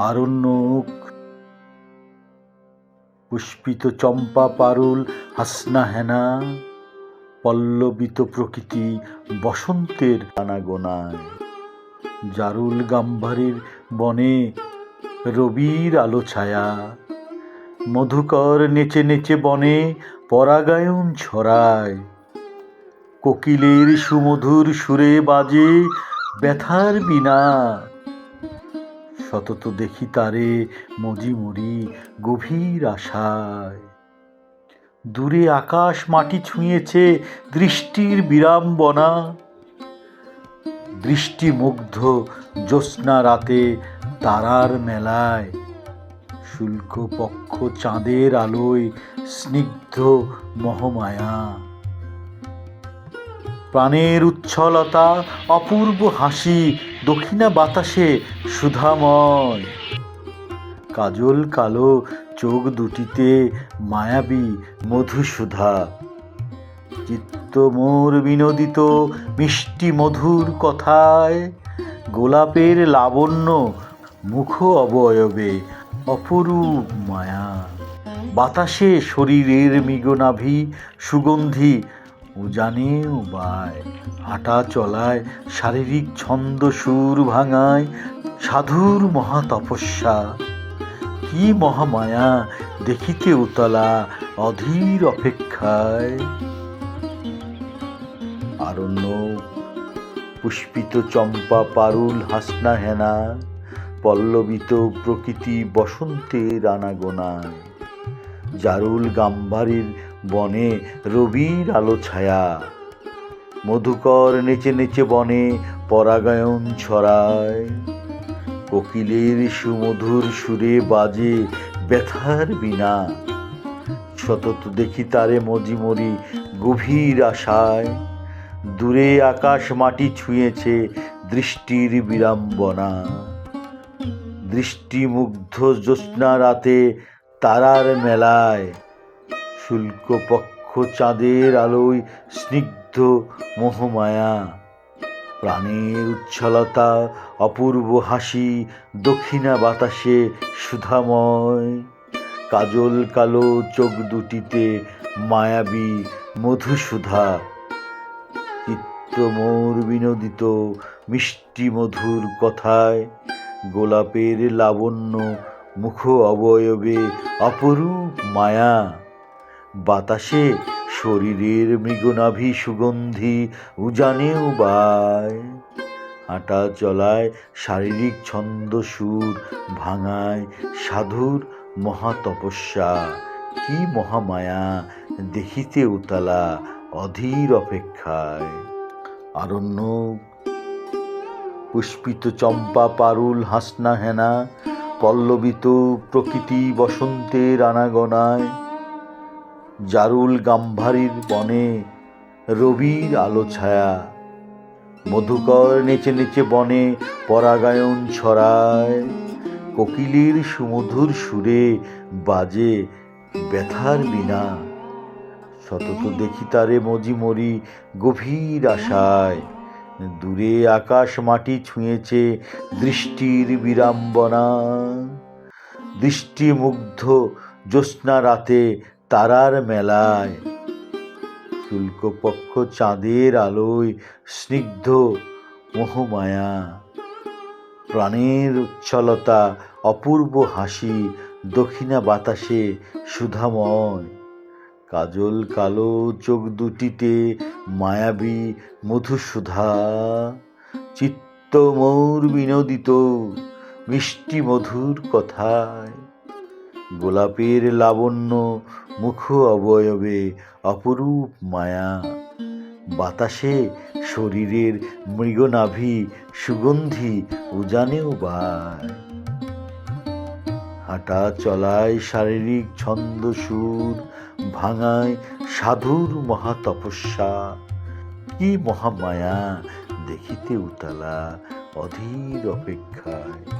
আরণ্যক। পুষ্পিত চম্পা পারুল, হাসনা হেনা, পল্লবিত প্রকৃতি বসন্তের আনাগোনায়। জারুল গাম্ভারের বনে রবির আলো ছায়া। মধুকর নেচে নেচে বনে পরাগায়ন ছড়ায়। কোকিলের সুমধুর সুরে বাজে ব্যথার বিনা। সতত দেখি তারে মজি মরি গভীর আশায়। দূরে আকাশ মাটি ছুঁয়েছে দৃষ্টির বিড়ম্বনা। দৃষ্টিমুগ্ধ জ্যোৎস্না রাতে তারার মেলায়। শুল্ক পক্ষ চাঁদের আলোয় স্নিগ্ধ মহমায়া। প্রাণের উচ্ছলতা অপূর্ব হাসি দক্ষিণা বাতাসে সুধাময়। কাজল কালো চোখ দুটিতে মায়াবী মধুসুধা। চিত্ত মোর বিনোদিত মিষ্টি মধুর কথায়, গোলাপের লাবণ্য মুখ অবয়বে অপরূপ মায়া। বাতাসে শরীরের মিগনাভি সুগন্ধি উজানে উবায় হাঁটা চলায় শারীরিক ছন্দ সুর ভাঙায় সাধুর মহা তপস্যা কি মহামায়া দেখিতে উতলা অধীর অপেক্ষায়। আরণ্য পুষ্পিত চম্পা পারুল হাসনা হেনা, পল্লবিত প্রকৃতি বসন্তের আনাগোনায়। জারুল গাম্বারির বনে রবির আলো ছায়া। মধুকর নেচে নেচে বনে পরাগায়ন ছড়ায়। কোকিলের সুমধুর সুরে বাজে ব্যথার বিনা সতত দেখি তারে মজি মরি গভীর আশায়। দূরে আকাশ মাটি ছুঁয়েছে দৃষ্টির বিড়ম্বনা। দৃষ্টিমুগ্ধ জ্যোৎস্না রাতে তারার মেলায় শুল্ক পক্ষ চাঁদের আলোয় স্নিগ্ধ মোহমায়া। প্রাণের উচ্ছলতা, অপূর্ব হাসি, দক্ষিণা বাতাসে সুধাময়। কাজল কালো চোখ দুটিতে মায়াবী মধুসুধা। চিত্ত মোর বিনোদিত মিষ্টি মধুর কথায়। গোলাপের লাবণ্য মুখ অবয়বে অপরূপ মায়া। বাতাসে শরীরের মৃগনাভি সুগন্ধি উজানেও বায়। হাঁটা চলায় শারীরিক ছন্দ সুর ভাঙায় সাধুর মহাতপস্যা। কি মহামায়া দেখিতে উতালা অধীর অপেক্ষায়। আরণ্য পুষ্পিত চম্পা পারুল হাসনা হেনা, পল্লবিত প্রকৃতি বসন্তের আনাগোনায়। জারুল গাম্ভারির বনে রবির আলো ছায়া। মধুকর নেচে নেচে বনে পরাগায়ন ছড়ায়। কোকিলের সুমধুর সুরে বাজে ব্যথার বিনা সতত দেখি তারে মজি মরি গভীর আশায়। দূরে আকাশ মাটি ছুঁয়েছে দৃষ্টির বিড়ম্বনা। দৃষ্টিমুগ্ধ জ্যোৎস্না রাতে তারার মেলায়। শুল্কপক্ষ চাঁদের আলোয় স্নিগ্ধ মোহমায়া। প্রাণের উচ্ছলতা, অপূর্ব হাসি, দক্ষিণা বাতাসে সুধাময়। কাজল কালো চোখ দুটিতে মায়াবী মধুসুধা। চিত্ত মৌর বিনোদিত, মিষ্টি মধুর কথায়। গোলাপের লাবণ্য মুখ অবয়বে অপরূপ মায়া। বাতাসে শরীরের মৃগনাভি সুগন্ধি উজানেও বায়। হাঁটা চলায় শারীরিক ছন্দ সুর, ভাঙায় সাধুর মহাতপস্যা কি মহামায়া দেখিতে উতালা অধীর অপেক্ষায়।